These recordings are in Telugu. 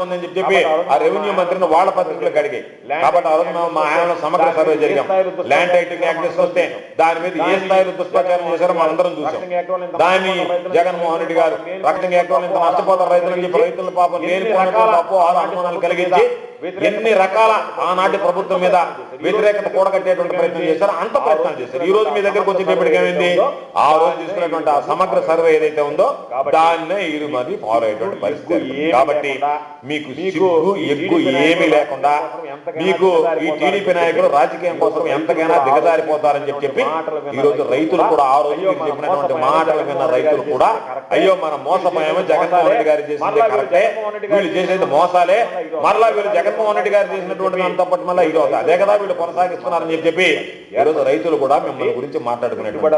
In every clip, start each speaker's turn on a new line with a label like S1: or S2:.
S1: ఉందని చెప్పి ఆ రెవెన్యూ మంత్రిని వాళ్ళ పత్రికలకు అడిగాయి కాబట్టి ఆ రోజు మేము మా ఆయన సమగ్ర సర్వే జరిగాం. ల్యాండ్ టైటిల్ యాక్ట్ తీసుకొస్తే దాని మీద ఏ స్థాయిలో దుష్ప్రచారం చేశారో మనం అందరం చూసాం. దాన్ని జగన్మోహన్ రెడ్డి గారు రక్షణ యాక్ట్ ఇంత నష్టపోతారు రైతులని చెప్పి రైతుల పాపం లేని తప్పు అనుమానాలు కలిగించి ఎన్ని రకాల ఆనాటి ప్రభుత్వం మీద వ్యతిరేకత కూడగట్టేటువంటి ప్రయత్నం చేశారు అంత ప్రయత్నాలు చేశారు. ఈ రోజు మీ దగ్గరకు వచ్చేటప్పటికి ఏమైంది? ఆ రోజు తీసుకున్నటువంటి ఆ సమగ్ర సర్వే ఏదైతే ఉందో దాన్నే ఇది మరి ఫాలో అయ్యేటువంటి పరిస్థితి. కాబట్టి మీకు సిగ్గు ఎగ్గు ఏమీ లేకుండా మీకు ఈ టీడీపీ నాయకులు రాజకీయం కోసం ఎంతకైనా దిగజారిపోతారని చెప్పి చెప్పి ఈ రోజు రైతులు కూడా ఆ రోజు మీరు చెప్పినటువంటి మాటలు విన్న రైతులు కూడా అయ్యో మనం మోసపోయాము జగన్మోహన్ రెడ్డి గారు చేసింది కరెక్టే. వీళ్ళు చేసేది మోసాలే. మరలా వీళ్ళు జగన్మోహన్ రెడ్డి గారు చేసినటువంటి దాంతో పాటు మళ్ళీ ఇది అవుతుంది అదే కదా వీళ్ళు కొనసాగిస్తున్నారని చెప్పి చెప్పి ఈ రోజు రైతులు కూడా మిమ్మల్ని గురించి మాట్లాడుకునేటువంటి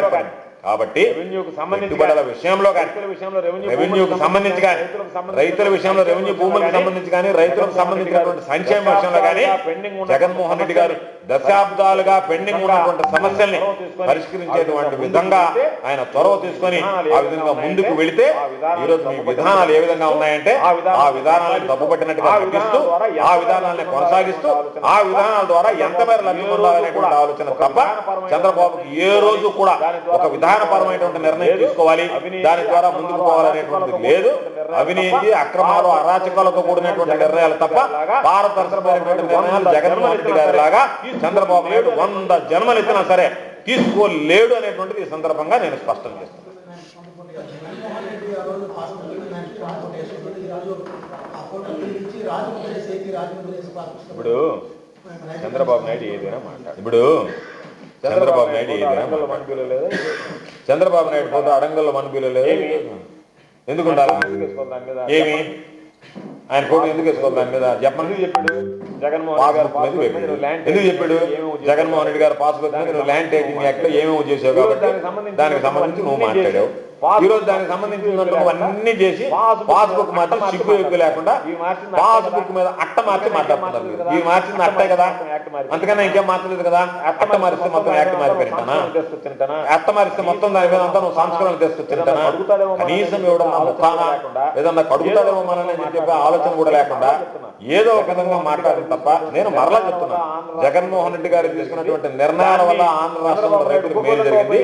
S1: ఏర్పడింది. కాబట్టి
S2: రెవెన్యూకు సంబంధించి
S1: పెట్టుబడుల విషయంలో కానీ
S2: రైతుల విషయంలో రెవెన్యూ
S1: రెవెన్యూకు సంబంధించి కానీ
S2: రైతులకు సంబంధించి
S1: రైతుల విషయంలో రెవెన్యూ భూములకు సంబంధించి కానీ రైతులకు సంబంధించినటువంటి సంక్షేమ విషయంలో కానీ జగన్మోహన్ రెడ్డి గారు దశాబ్దాలుగా పెండింగ్ ఉన్నటువంటి సమస్యల్ని పరిష్కరించేటువంటి విధంగా ఆయన చొరవ తీసుకొని ఆ విధంగా ముందుకు వెళితే ఈ రోజు మీ విధానాలు ఏ విధంగా ఉన్నాయంటే ఆ విధానాలను తప్పుపట్టినట్టుగా నటిస్తూ ఆ విధానాలను కొనసాగిస్తూ ఆ విధానాల ద్వారా ఎంత మేర లబ్ధి పొందాలనేటువంటి ఆలోచన తప్ప చంద్రబాబుకి ఏ రోజు కూడా ఒక విధానపరమైనటువంటి నిర్ణయం తీసుకోవాలి. దాని ద్వారా ముందుకు పోవాలనేటువంటిది లేదు. అవినీతి అక్రమాలు అరాచకాలతో కూడినటువంటి నిర్ణయాలు తప్ప పారదర్శకమైనటువంటి నిర్ణయాలు జగన్మోహన్ రెడ్డి గారి లాగా చంద్రబాబు నాయుడు వంద జన్మలు ఎత్తినా సరే తీసుకోలేడు అనేటువంటిది ఈ సందర్భంగా నేను స్పష్టం చేస్తాను
S2: ఇప్పుడు చంద్రబాబు నాయుడు ఏదైనా మాట్లాడు.
S1: ఇప్పుడు చంద్రబాబు నాయుడు చంద్రబాబు నాయుడు పోతే అడంగల్లో వన్బీలో లేదు? ఎందుకు? ఏమి? ఆయన ఫోటో ఎందుకు వేసుకోవాలి దాని మీద? చెప్పండి
S2: చెప్పాడు? జగన్మోహన్ గారు
S1: ఎందుకు చెప్పాడు. జగన్మోహన్ రెడ్డి గారు పాస్బుక్ మీద నువ్వు ల్యాండ్ టైటింగ్ యాక్ట్లో ఏమేమో చేసావు కాబట్టి
S2: దానికి సంబంధించి
S1: నువ్వు మాట్లాడావు.
S2: చేసి,
S1: ఈ రోజు దానికి సంబంధించి నువ్వు అన్ని చేసి
S2: పాస్బుక్
S1: మాత్రం సిగ్గు ఎగ్గు లేకుండా పాస్బుక్ మీద అట్ట మార్చి మాట్లాడుతున్నారు మీరు. ఈ మార్చింది అట్టే కదా? అంతకన్నా ఇంకేం మాట్లాడలేదు కదా? అట్ట మారిస్తే మొత్తం యాక్ట్
S2: తీసుకొచ్చినట్టనా
S1: అట్ట మారిస్తే మొత్తం దాని మీద అంతా నువ్వు సంస్కరణ తీసుకొచ్చింటానా కనీసం ఇవ్వడం ముఖానా ఏదన్నా కడుగుతాడేమో మనల్ని అని చెప్పే ఆలోచన కూడా లేకుండా ఏదో ఒక విధంగా మాట్లాడడం తప్ప నేను మరలా చెప్తున్నా. జగన్మోహన్ రెడ్డి గారు తీసుకున్నటువంటి నిర్ణయాల వల్ల ఆంధ్ర రాష్ట్రంలో రైతులకు మేలు జరిగింది.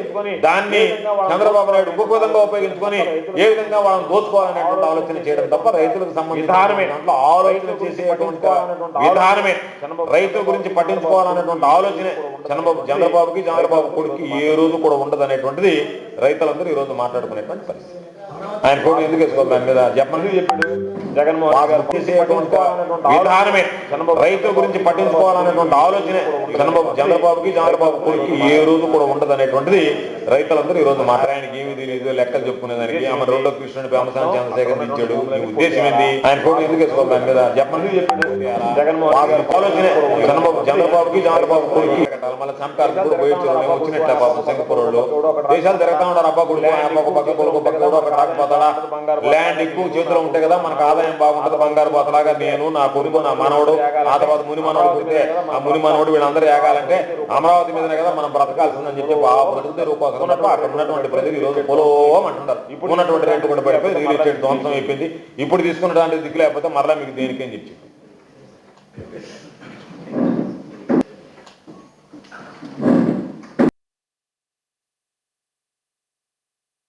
S1: దాన్ని చంద్రబాబు నాయుడు ఇంకొక విధంగా ఉపయోగించుకొని ఏ విధంగా వాళ్ళని దోచుకోవాలనేటువంటి ఆలోచన చేయడం తప్ప రైతులకు సంబంధించిన. దాంట్లో ఆలోచన చేసేటువంటి విధానమే. రైతుల గురించి పట్టించుకోవాలనేటువంటి ఆలోచనే చంద్రబాబు చంద్రబాబుకి చంద్రబాబు కొడుకు ఏ రోజు కూడా ఉండదు అనేటువంటిది రైతులందరూ ఈ రోజు మాట్లాడుకునేటువంటి పరిస్థితి. ఆయన ఫోటో ఎందుకు వేసుకోవాలి దాని మీద? చెప్పండి.
S2: చెప్పాడు?
S1: విధానమే. రైతుల గురించి పట్టించుకోవాలనేటువంటి ఆలోచనే. చంద్రబాబు చంద్రబాబుకి చంద్రబాబు కొడుకు ఏ రోజు కూడా ఉండదు అనేటువంటిది రైతులందరూ ఈ రోజు మాట్లాడడానికి ఏమీ తెలియదు లెక్కలు చెప్పుకునేదానికి. ఆమె రెండో కృష్ణుడి పేమసాని చంద్రశేఖర్ ఇచ్చాడు. ఉద్దేశం ఏంటి ఆయన ఫోటో ఎందుకు వేసుకోవాలి దాని మీద? చెప్పండి. ఆలోచనే చంద్రబాబు చంద్రబాబుకి చంద్రబాబు కొడుకు మళ్ళీ పోయి ఏమో వచ్చినట్లే పాపం సింగపూర్ వాళ్ళు. దేశాలు తిరగతా ఉన్నారు. అబ్బా కొడుకు పక్క కొడుకు పక్క ల్యాండ్ ఎక్కువ చేతిలో ఉంటే కదా మనకు ఆదాయం బాగుంటది బంగారు పోతలాగా నేను నా కొడుకు నా మనవడు ఆ తర్వాత ముని మనవడు పుడితే ఆ ముని మనవడు వీళ్ళందరూ ఏగాలంటే అమరావతి మీదనే కదా మనం బ్రతకాల్సిందని చెప్పి బాగా బ్రతుకు తెరువు కోసం అక్కడ ఉన్నటువంటి ప్రజలు ఈ రోజు పొలం అంటున్నారు. ఇప్పుడు ఉన్నటువంటి రేటు కూడా పడిపోయి రియల్ ఎస్టేట్ ధ్వంసం అయిపోయింది. ఇప్పుడు తీసుకున్నటువంటి దిక్కు లేకపోతే మరలా మీకు దేనికేం చెప్పి?